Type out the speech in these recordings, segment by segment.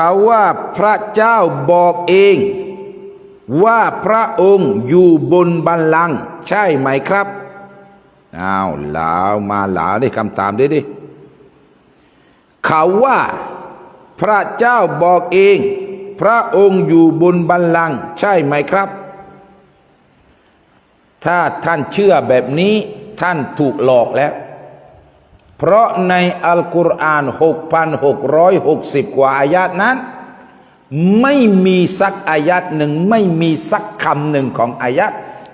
เขาว่าพระเจ้าบอกเองว่าพระองค์อยู่บนบัลลังก์ใช่ไหมครับอ้าวหลาวมาหลาได้คำตามด้วยดิเขาว่า พระเจ้าบอกเอง พระองค์อยู่บนบัลลังก์ใช่ไหมครับ ถ้าท่านเชื่อแบบนี้ท่านถูกหลอกแล้ว เพราะในอัลกุรอาน6,660 กว่าอายัดนั้น ไม่มีสักอายัดหนึ่งไม่มีสักคำหนึ่งของอายัด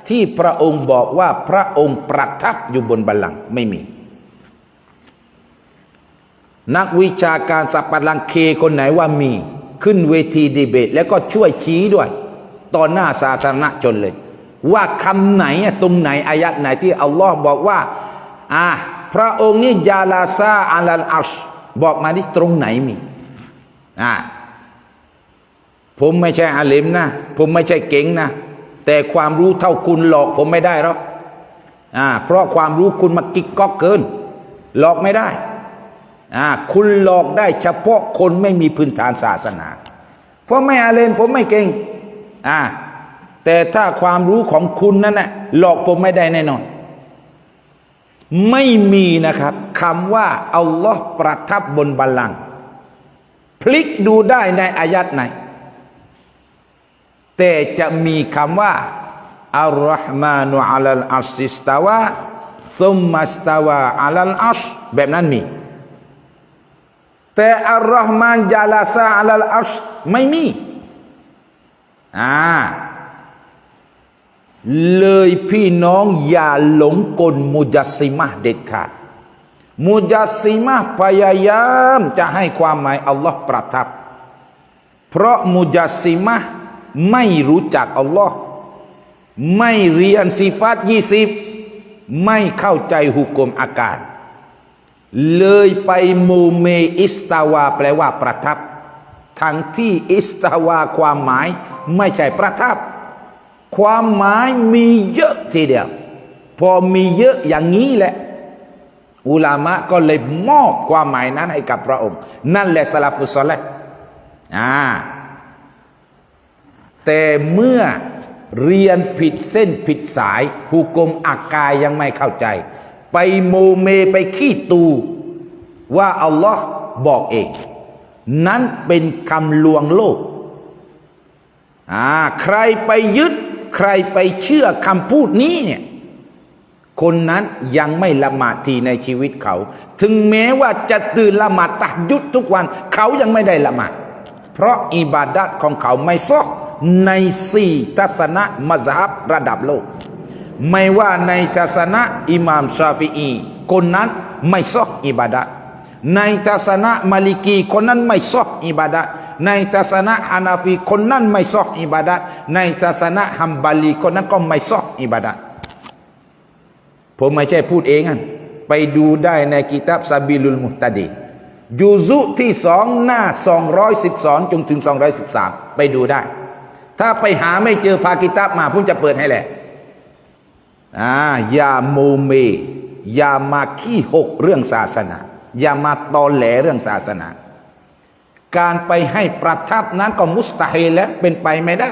ที่พระองค์บอกว่าพระองค์ประทับอยู่บนบัลลังก์ไม่มี นักวิชาการสัปลังเคคนไหนว่ามี ขึ้นเวทีดีเบต แล้วก็ช่วยชี้ด้วยต่อหน้าสาธารณชนเลย ว่าคำไหนตรงไหนอายัดไหนที่อัลลอฮ์บอกว่า อ่า พระองค์นี่ยาลาซาอัลลอัชบอกมาที่ตรงไหนมีอ่าผมไม่ใช่อาลิมนะ ผมไม่ใช่เก่งนะ แต่ความรู้เท่าคุณหลอกผมไม่ได้หรอกอ่าเพราะความรู้คุณมากิกก๊อกเกิน หลอกไม่ได้อ่าคุณหลอกได้เฉพาะคนไม่มีพื้นฐานศาสนา เพราะไม่อาเลนผมไม่เก่งอ่าแต่ถ้าความรู้ของคุณนั่นแหละหลอกผมไม่ได้แน่นอน ไม่มีนะครับคำว่าอัลลอฮ์ประทับบนบัลลังก์พลิกดูได้ในอายัดไหน แต่จะมีคำว่าอัลลอฮ์มานุอัลลอัชสิสตาวะซุมมัสตาวะอัลลอัชแบบนั้นมี แต่อัลลอฮ์มานยาลาซาอัลลอัชไม่มีอ่า เลยพี่น้องอย่าหลงกลมุจัสิมะเด็ดขาดมุจัสิมะพยายามจะให้ความหมายอัลลอฮ์ประทับ เพราะมุจัสิมะไม่รู้จักอัลลอฮ์ไม่เรียนสิฟัตยี่สิบไม่เข้าใจหุกลมอากาศ เลยไปมูเมอิสตาวา แปลว่าประทับทั้งที่อิสตาวาความหมายไม่ใช่ประทับ ความหมายมีเยอะทีเดียว พอมีเยอะอย่างนี้แหละ อุลามะก็เลยมอบความหมายนั้นให้กับพระองค์ นั่นแหละสลับฟุสอลและอ่าแต่เมื่อเรียนผิดเส้นผิดสายหุกมอากายยังไม่เข้าใจ ไปโมเมไปขี้ตูว่าอัลลอฮ์บอกเอง นั้นเป็นคำลวงโลกอ่าใครไปยึด ใครไปเชื่อคำพูดนี้เนี่ยคนนั้นยังไม่ละหมาดทีในชีวิตเขา ถึงแม้ว่าจะตื่นละหมาดตะยุดทุกวัน เขายังไม่ได้ละหมาดเพราะอิบาดัตของเขาไม่ซอกในสี่ทัศนะมัซฮับระดับโลก ไม่ว่าในทัศนะอิหม่ามชาฟิอีคนนั้นไม่ซอกอิบาดัตในทัศนะมาลิกีคนนั้นไม่ซอกอิบาดัต ในทัศนะฮานาฟีคนนั้นไม่ซอกอิบาดัตในทัศนะฮัมบาลีคนนั้นก็ไม่ซอกอิบาดัตผมไม่ใช่พูดเองอะไปดูได้ในกิตับซาบิลุลมุตตดียูซุที่สองหน้า 212จนถึง 213 ไปดูได้ ถ้าไปหาไม่เจอพากิตับมาผมจะเปิดให้แหละอ่าอย่าโมเม อย่ามาขี้หกเรื่องศาสนา อย่ามาตอแหลเรื่องศาสนา การไปให้ประทับนั้นก็มุสตาฮิแล้วเป็นไปไม่ได้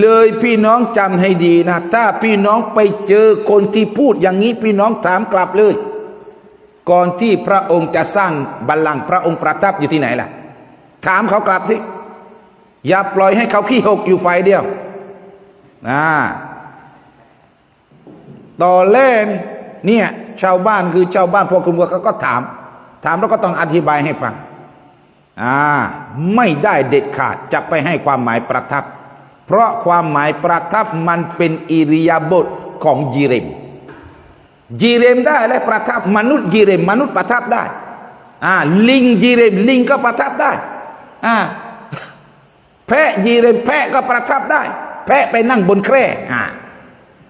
เลยพี่น้องจำให้ดีนะ ถ้าพี่น้องไปเจอคนที่พูดอย่างนี้พี่น้องถามกลับเลย ก่อนที่พระองค์จะสร้างบัลลังก์พระองค์ประทับอยู่ที่ไหนล่ะ ถามเขากลับสิอย่าปล่อยให้เขาขี้หกอยู่ฝ่ายเดียวอ่าต่อเล่นเนี่ยชาวบ้านคือชาวบ้านพวกคุณเขาก็ถาม ถามแล้วก็ต้องอธิบายให้ฟัง อ่าไม่ได้เด็ดขาดจะไปให้ความหมายประทับ เพราะความหมายประทับมันเป็นอิริยาบถของยีเรมยีเรมได้และประทับมนุษย์ยีเรมมนุษย์ประทับได้อ่าลิงยีเรมลิงก็ประทับได้อ่าแพะยีเรมแพะก็ประทับได้ แพะไปนั่งบนแคร่อ่า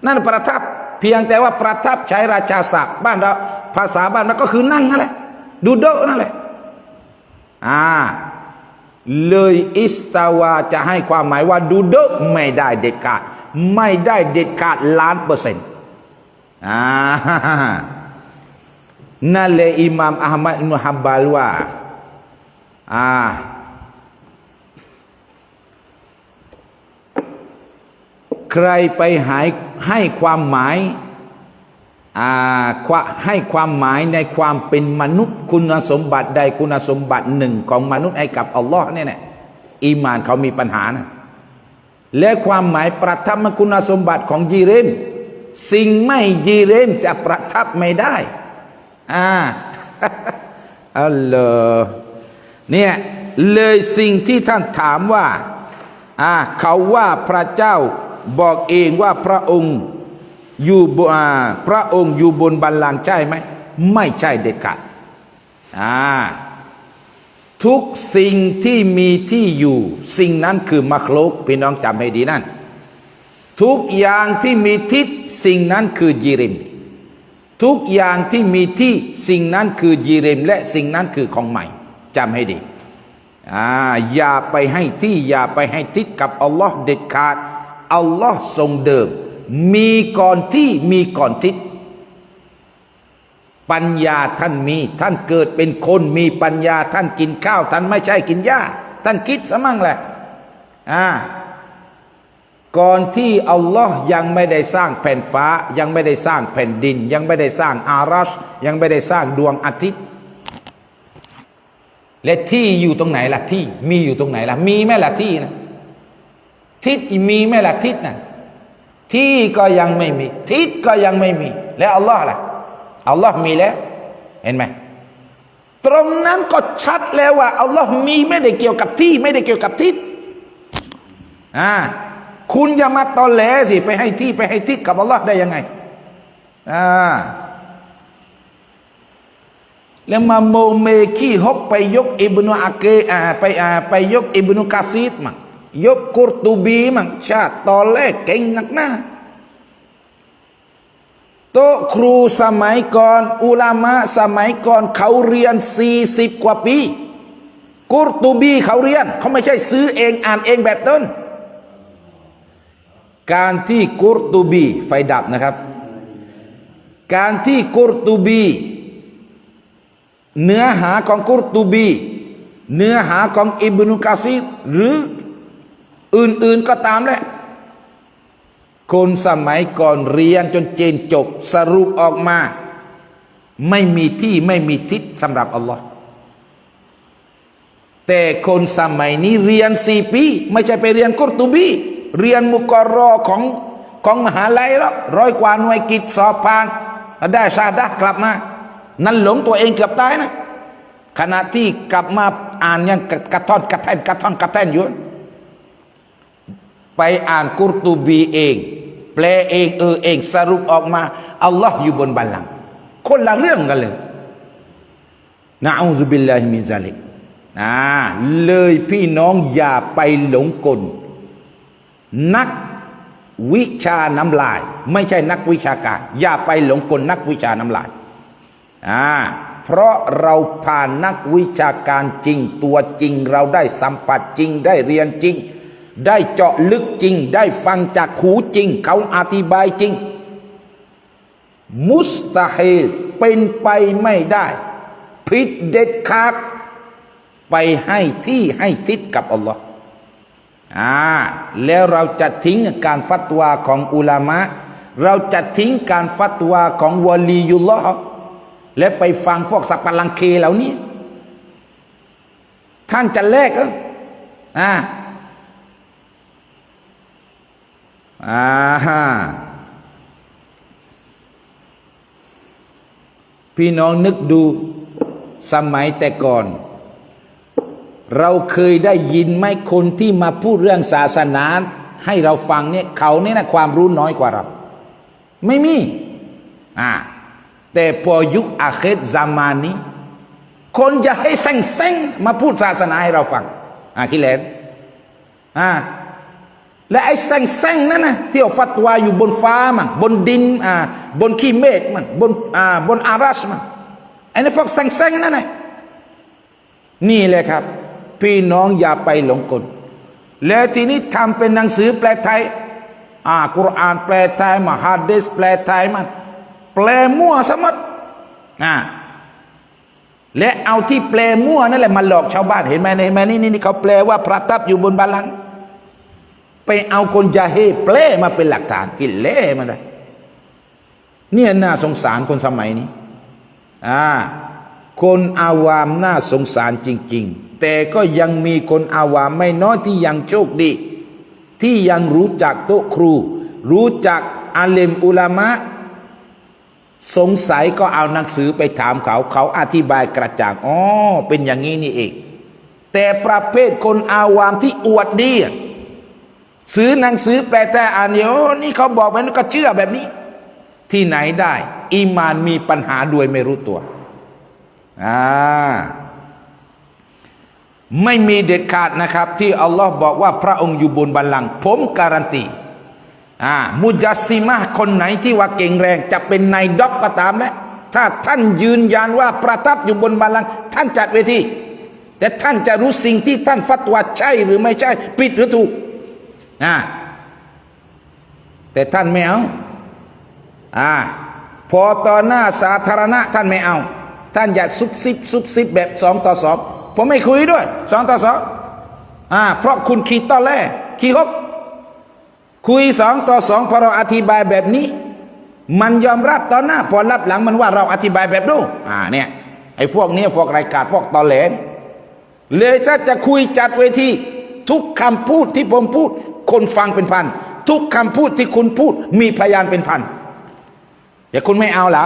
นั่นประทับเพียงแต่ว่าประทับใช้ราชาศัพท์บ้านเราภาษาบ้านเราก็คือนั่งนั่นแหละดูโดะนั่นแหละ อ่า เลยอิสตาวาจะให้ความหมายว่าดูเดกไม่ได้เด็ดขาด ไม่ได้เด็ดขาดล้านเปอร์เซ็นต์อ่านั่นเลยอิหม่ามอัลมัดอิมฮับบาลว่าอ่าใครไปหายให้ความหมาย ให้ความหมายในความเป็นมนุษย์ คุณสมบัติใดคุณสมบัติหนึ่งของมนุษย์ให้กับอัลลอฮ์เนี่ยนะอีมานเขามีปัญหานะและความหมายประทับมันคุณสมบัติของยีเรมสิ่งไม่ยีเรมจะประทับไม่ได้อ่าอัลลอฮ์เนี่ยเลยสิ่งที่ท่านถามว่าอ่าเขาว่าพระเจ้าบอกเองว่าพระองค์ อยู่บอ่าพระองค์อยู่บนบัลลังก์ใช่ไหม ไม่ใช่เด็ดขาดอ่าทุกสิ่งที่มีที่อยู่ สิ่งนั้นคือมักโลกพี่น้องจำให้ดีนั่น ทุกอย่างที่มีทิศสิ่งนั้นคือยีริม ทุกอย่างที่มีที่สิ่งนั้นคือยีเรมและสิ่งนั้นคือของใหม่จำให้ดีอ่าอย่าไปให้ที่อย่าไปให้ทิศกับอัลลอฮ์เด็ดขาดอัลลอฮ์ทรงเดิม มีก่อนที่มีก่อนทิศปัญญาท่านมีท่านเกิดเป็นคนมีปัญญาท่านกินข้าวท่านไม่ใช่กินหญ้าท่านคิดซะมั่งแหละอ่าก่อนที่อัลลอฮ์ยังไม่ได้สร้างแผ่นฟ้า ยังไม่ได้สร้างแผ่นดิน ยังไม่ได้สร้างอารัชยังไม่ได้สร้างดวงอาทิตย์ และที่อยู่ตรงไหนล่ะที่มีอยู่ตรงไหนล่ะมีไหมล่ะที่นะทิศมีไหมล่ะทิศนะ ที่ก็ยังไม่มี ทิศก็ยังไม่มี แล้วอัลลอฮ์ล่ะอัลลอฮ์มีแล้ว เห็นไหมตรงนั้นก็ชัดแล้วว่าอัลลอฮ์มีไม่ได้เกี่ยวกับที่ ไม่ได้เกี่ยวกับทิศอ่าคุณอย่ามาตอแหลสิไปให้ที่ไปให้ทิศกับอัลลอฮ์ได้ยังไงอ่าแล้วมาโมเมขี้ฮกไปยกอิบนุอาเกอ่าไปอ่าไปยกอิบนุกาซีดมั่ง ยกกุรตูบีมั่งชาติตอนแรกเก่งนักหน้าโต๊ะครูสมัยก่อน อุลามะสมัยก่อนเขาเรียนสี่สิบกว่าปี กุรตูบีเขาเรียน เขาไม่ใช่ซื้อเองอ่านเองแบบต้น การที่กุรตูบี ไฟดับนะครับ การที่กุรตูบี เนื้อหาของกุรตูบี เนื้อหาของอิบนุกาซีหรือ อื่นๆก็ตามแหละคนสมัยก่อนเรียนจนเจนจบสรุปออกมา ไม่มีที่ไม่มีทิศสำหรับอัลลอฮ์แต่คนสมัยนี้เรียนสี่ปี ไม่ใช่ไปเรียนกุรตูบีเรียนมุกรอของของมหาลัยแล้วร้อยกว่าหน่วยกิจสอบผ่านได้ชาดะกลับมา นั่นหลงตัวเองเกือบตายนะขณะที่กลับมาอ่านยังกระท่อนกระแท่นกระท่อนกระแท่นอยู่ ไปอ่านกุรตูบีเอง แปลเองเออเองสรุปออกมาอัลลอฮ์อยู่บนบัลลังก์คนละเรื่องกันเลยนะอูซุบิลลาฮิมิซาลิกอ่าเลยพี่น้องอย่าไปหลงกล นักวิชาน้ำลาย ไม่ใช่นักวิชาการ อย่าไปหลงกลนักวิชาน้ำลายอ่าเพราะเราผ่านนักวิชาการจริงตัวจริง เราได้สัมผัสจริงได้เรียนจริง ได้เจาะลึกจริง ได้ฟังจากหูจริง เขาอธิบายจริง มุสตาฮิลเป็นไปไม่ได้ ผิดเด็ดขาดไปให้ที่ให้ทิศกับอัลลอฮ์อ่าแล้วเราจะทิ้งการฟัตวาของอุลามะ เราจะทิ้งการฟัตวาของวะลียุลลอฮ์และไปฟังพวกสัปลังเคเหล่านี้ ท่านจะแลกเอออ่า อ่าพี่น้องนึกดูสมัยแต่ก่อน เราเคยได้ยินไหมคนที่มาพูดเรื่องศาสนา ให้เราฟังเนี่ยเขาเนี่ยนะความรู้น้อยกว่าเรา ไม่มีอ่าแต่พอยุคอาเคตซามานี้ คนจะให้แซงแซงมาพูดศาสนาให้เราฟังอ่าคิดแล้วอ่า และไอ้แซงแซงนั่นนะที่เอาฟัตวาอยู่บนฟ้ามั่งบนดินอ่าบนขี้เมฆมั่งบนอ่าบนอารัชมั่งไอ้นี่พวกแซงแซงนั่นนะนี่แหละครับ พี่น้องอย่าไปหลงกลแล้วทีนี้ทำเป็นหนังสือแปลไทยอ่ากุรอานแปลไทยมาฮะดิษแปลไทยมันแปลมั่วสมัดอ่าและเอาที่แปลมั่วนั่นแหละมาหลอกชาวบ้านเห็นไหมเห็นไหมนี่นี่เขาแปลว่าประทับอยู่บนบัลลังก์ ไปเอาคนยาเฮเปลมาเป็นหลักฐานกินเล่มาเลยเนี่ยน่าสงสารคนสมัยนี้ อ่า คนอาวามน่าสงสารจริง ๆ แต่ก็ยังมีคนอาวามไม่น้อยที่ยังโชคดี ที่ยังรู้จักโต๊ะครู รู้จักอาเลมอุลามะ สงสัยก็เอาหนังสือไปถามเขา เขาอธิบายกระจ่างอ๋อเป็นอย่างนี้นี่เอง แต่ประเภทคนอาวามที่อวดดีอะ ซื้อหนังสือแปลแต่อ่านเดี๋ยวนี่เขาบอกแบบนี้ก็เชื่อแบบนี้ ที่ไหนได้ อีมานมีปัญหาโดยไม่รู้ตัวอ่าไม่มีเด็ดขาดนะครับ ที่อัลลอฮ์บอกว่าพระองค์อยู่บนบัลลังก์ผมการันตีอ่ามุจัสซิมะคนไหนที่ว่าเก่งแรง จะเป็นนายด็อกก็ตามแหละถ้าท่านยืนยันว่าประทับอยู่บนบัลลังก์ท่านจัดเวทีแต่ท่านจะรู้สิ่งที่ท่านฟัตวาใช่หรือไม่ใช่ ผิดหรือถูก อ่าแต่ท่านไม่เอาอ่าพอต่อหน้าสาธารณะท่านไม่เอา ท่านอย่าซุบซิบซุบซิบแบบสองต่อสองผมไม่คุยด้วยสองต่อสองอ่าเพราะคุณขีดต่อแรกขีฮกคุยสองต่อสองพอเราอธิบายแบบนี้ มันยอมรับต่อหน้า พอรับหลังมันว่าเราอธิบายแบบนู้อ่าเนี่ยไอ้พวกนี้พวกรายการพวกตอแหลนเลยถ้าจะคุยจัดเวทีทุกคำพูดที่ผมพูด คนฟังเป็นพัน ทุกคำพูดที่คุณพูดมีพยานเป็นพันแต่คุณไม่เอาหรอ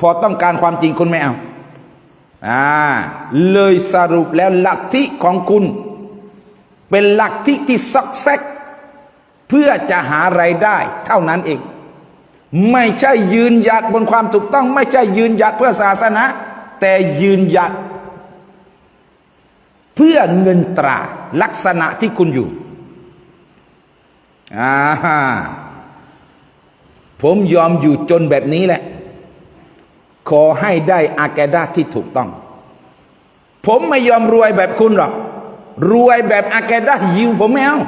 พอต้องการความจริงคุณไม่เอาอ่าเลยสรุปแล้วหลักที่ของคุณ เป็นหลักที่ที่ซอกแซกเพื่อจะหาไรายได้ เท่านั้นเอง ไม่ใช่ยืนหยัดบนความถูกต้อง ไม่ใช่ยืนหยัดเพื่อศาสนา แต่ยืนหยัดเพื่อเงินตราลักษณะที่คุณอยู่ อ่าผมยอมอยู่จนแบบนี้แหละ ขอให้ได้อาแกดาที่ถูกต้อง ผมไม่ยอมรวยแบบคุณหรอก รวยแบบอาแกดายิวผมไม่เอา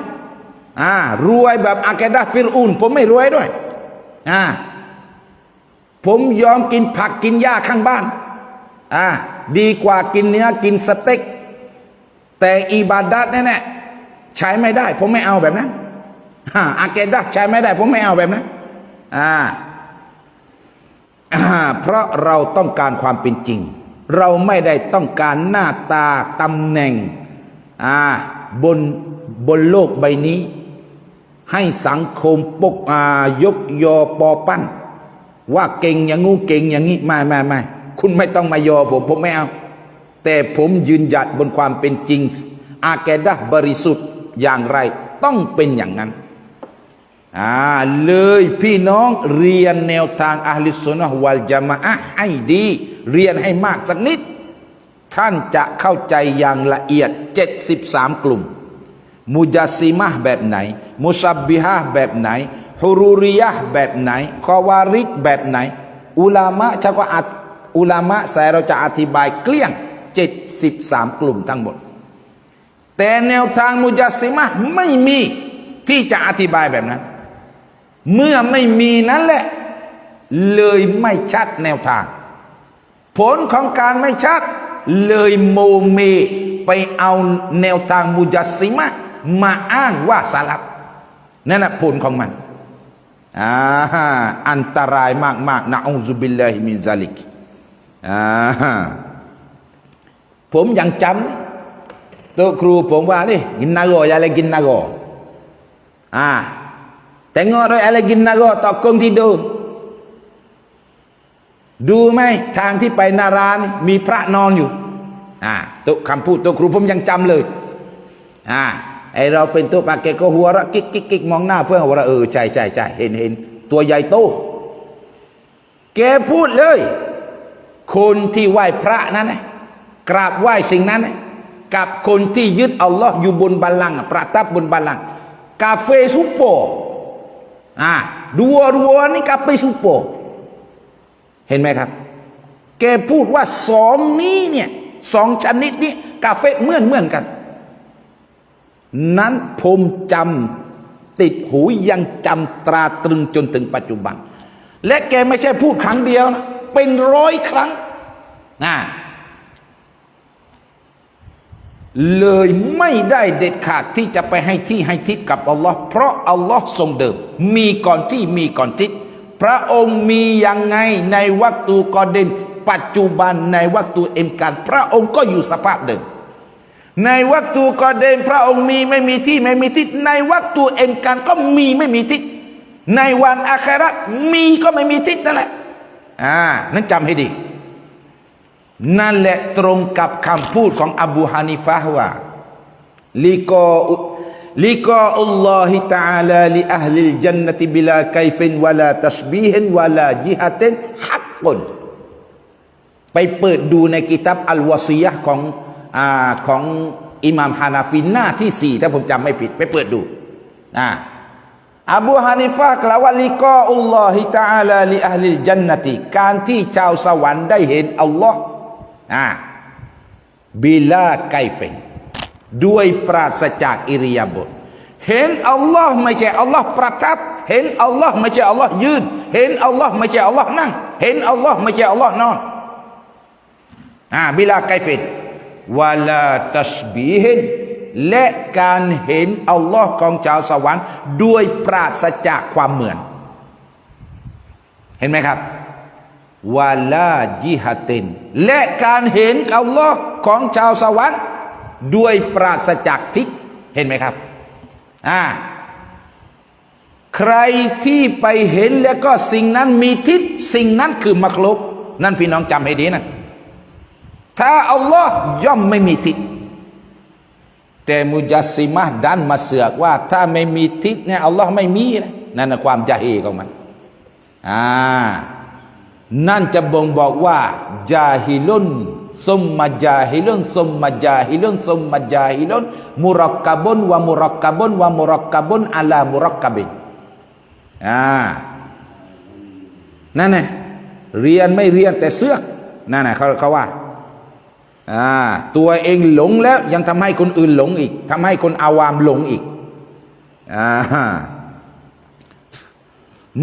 อ่ารวยแบบอาแกดาฟิรอูนผมไม่รวยด้วยอ่าผมยอมกินผักกินหญ้าข้างบ้านอ่าดีกว่ากินเนื้อกินสเต็ก แต่อิบาดัดแน่ๆใช้ไม่ได้ ผมไม่เอาแบบนั้น อ่าอาแกดาใช้ไม่ได้ผมไม่เอาแบบนั้นอ่าเพราะเราต้องการความเป็นจริง เราไม่ได้ต้องการหน้าตาตำแหน่งอ่าบนบนโลกใบนี้ ให้สังคมปกอ่ายกยอปอปั้น ว่าเก่งอย่างงูเก่งอย่างนี้ไม่ไม่ไม่คุณไม่ต้องมายอผมผมไม่เอา แต่ผมยืนหยัดบนความเป็นจริง อาแกดะบริสุทธิ์อย่างไร ต้องเป็นอย่างนั้น อ่าเลยพี่น้องเรียนแนวทางอัลลิสุนนะฮ์วัลจามะอะห์ให้ดี เรียนให้มากสักนิด ท่านจะเข้าใจอย่างละเอียด 73 กลุ่ม มุจัสซิมะแบบไหน มุซับบิฮะแบบไหนฮุรูริยะแบบไหนคอวาริกแบบไหน อุลามะชักว่าอัดอุลามะสายเราจะอธิบายเกลี้ยง 73 กลุ่มทั้งหมด แต่แนวทางมุจัสซิมะไม่มีที่จะอธิบายแบบนั้น เมื่อไม่มีนั้นแหละ เลยไม่ชัดแนวทาง ผลของการไม่ชัด เลยโมเมไปเอาแนวทางมุจัสซิมะมาอ้างว่าสาลับนั่นแหละผลของมันอ่าอันตรายมากๆนะอูซุบิลลาฮิมินซาลิกอ่าผมยังจำตัวครูผมว่านี่กินนาโกอยาเลยกินนาโกอ่า Tengok rồi ala gin nago tokong tidur ดูไหมทางที่ไปนารานี่มีพระนอนอยู่ อ่าตัวคำพูดตัวครูผมยังจำเลย อ่าไอเราเป็นตัวปากแกก็หัวระกิ๊กกิ๊กกิ๊กมองหน้าเพื่อนว่าเออใช่ใช่ใช่เห็นเห็นตัวใหญ่โตแกพูดเลย คนที่ไหว้พระนั้นนะกราบไหว้สิ่งนั้นนะกับคนที่ยึดอัลลอฮ์อยู่บนบัลลังก์ประทับบนบัลลังก์กาเฟซุปโป อ่า dua-dua ni kape supo เห็นไหมครับ แกพูดว่าสองนี้เนี่ยสองชนิดนี้กาเฟเหมือนเหมือนกัน นั้นผมจำติดหูยังจำตราตรึงจนถึงปัจจุบัน และแกไม่ใช่พูดครั้งเดียวนะเป็นร้อยครั้งอ่า เลยไม่ได้เด็ดขาดที่จะไปให้ที่ให้ทิศกับอัลลอฮ์เพราะอัลลอฮ์ทรงเดิม มีก่อนที่มีก่อนทิศพระองค์มียังไงในวักตูกอเดมปัจจุบันในวักตูเอ็มการพระองค์ก็อยู่สภาพเดิม ในวักตูกอเดมพระองค์มีไม่มีที่ไม่มีทิศในวักตูเอ็มการก็มีไม่มีทิศในวันอาครามีก็ไม่มีทิศนั่นแหละอ่านั้นจำให้ดี นั่นแหละตรงกับคำพูดของอบูฮานิฟะห์ว่าลิกออุลิกออัลลอฮิตาลาลิอัลลิลจันนติบิลาไกฟินวะลาตัสบีฮินวะลาจิฮะตินฮักกุนไปเปิดดูในกิตับอัลวาซียะของอ่าของอิหม่ามฮานาฟินหน้าที่สี่ถ้าผมจำไม่ผิด ไปเปิดดูอ่าอบูฮานิฟะห์กล่าวว่าลิกออัลลอฮิตาลาลิอัลลิลจันนติการที่ชาวสวรรค์ได้เห็นอัลลอฮ์ อ่าบิลาไกเฟนด้วยปราศจากอิริยาบถเห็นอัลลอฮ์ไม่ใช่อัลลอฮ์ประทับ เห็นอัลลอฮ์ไม่ใช่อัลลอฮ์ยืน เห็นอัลลอฮ์ไม่ใช่อัลลอฮ์นั่ง เห็นอัลลอฮ์ไม่ใช่อัลลอฮ์นอนอ่าบิลาไกเฟนวาลาตัสบีฮินและการเห็นอัลลอฮ์ของชาวสวรรค์ ด้วยปราศจากความเหมือน เห็นไหมครับ วาลาจิฮัติน และการเห็นอัลลอฮ์ของชาวสวรรค์ ด้วยปราศจากทิศเห็นไหมครับอ่าใครที่ไปเห็นแล้วก็สิ่งนั้นมีทิศสิ่งนั้นคือมักลุก นั่นพี่น้องจำให้ดีนะ ถ้าอัลลอฮ์ย่อมไม่มีทิศแต่มุจัสซิมะดันมาเสือกว่า ถ้าไม่มีทิศเนี่ยอัลลอฮ์ไม่มีนะนั่นนะความจะเฮของมันอ่า นั่นจะบ่งบอกว่าจาฮิลุนซุมมาจาฮิลุนซุมมาจาฮิลุนซุมมาจาฮิลุนมุรักกะบุนวะมุรักกะบุนวะมุรักกะบุนอัลามุรักกะบินอ่านั่นไงเรียนไม่เรียนแต่เสื้อกนั่นไงเขาเขาว่าอ่าตัวเองหลงแล้วยังทำให้คนอื่นหลงอีกทำให้คนอาวามหลงอีกอ่า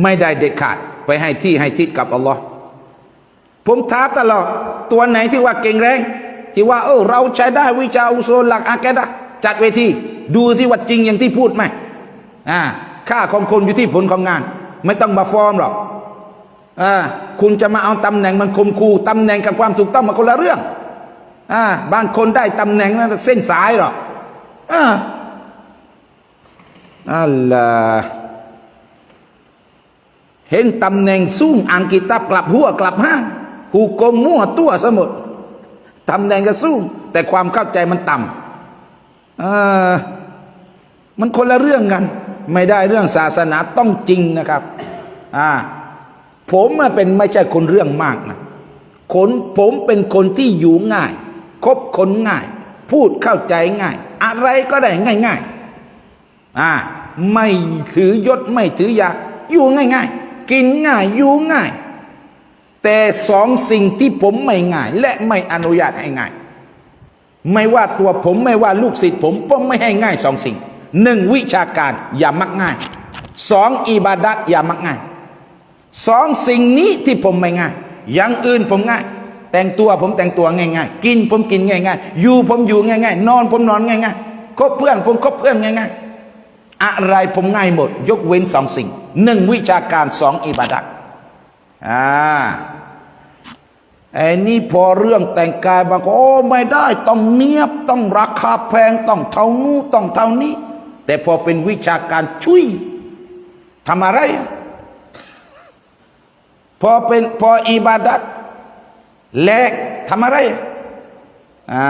ไม่ได้เด็ดขาดไปให้ที่ให้ทิศกับอัลลอฮ์ ผมท้าตลอดตัวไหนที่ว่าเก่งแรง ที่ว่า เออเราใช้ได้วิชาอุโซลหลักอาแกดะจัดเวที ดูสิว่าจริงอย่างที่พูดไหมอ่าค่าของคนอยู่ที่ผลของงาน ไม่ต้องมาฟอร์มหรอกอ่าคุณจะมาเอาตำแหน่งมันคมคูตำแหน่งกับความถูกต้องมาคนละเรื่องอ่าบางคนได้ตำแหน่งนั้นเส้นสายหรอกอ่าอัลลอฮ์เห็นตำแหน่งสูงอ่านกิตับกลับหัวกลับห้าง หูกมมั่วตัวสมุดตำแหน่งก็สูงแต่ความเข้าใจมันต่ำมันคนละเรื่องกัน ไม่ได้เรื่องศาสนาต้องจริงนะครับอ่าผมเป็นไม่ใช่คนเรื่องมากนะคนผมเป็นคนที่อยู่ง่าย คบคนง่าย พูดเข้าใจง่าย อะไรก็ได้ง่ายๆอ่าไม่ถือยศไม่ถือยาอยู่ง่ายๆกินง่ายอยู่ง่าย แต่สองสิ่งที่ผมไม่ง่าย และไม่อนุญาตให้ง่าย ไม่ว่าตัวผมไม่ว่าลูกศิษย์ผมผมไม่ให้ง่ายสองสิ่งหนึ่งวิชาการอย่ามักง่ายสองอิบาดัตอย่ามักง่ายสองสิ่งนี้ที่ผมไม่ง่าย อย่างอื่นผมง่าย แต่งตัวผมแต่งตัวง่ายๆ กินผมกินง่ายๆ อยู่ผมอยู่ง่ายๆ นอนผมนอนง่ายๆคบเพื่อนผมคบเพื่อนง่ายๆ อะไรผมง่ายหมด ยกเว้นสองสิ่งหนึ่งวิชาการสองอิบาดัต อ่าไอ้นี่พอเรื่องแต่งกายบางคนโอ้ไม่ได้ ต้องเนียบต้องราคาแพงต้องเท่านู้ต้องเท่านี้ แต่พอเป็นวิชาการชุยทำอะไร พอเป็นพออิบาดัตแลกทำอะไรอ่า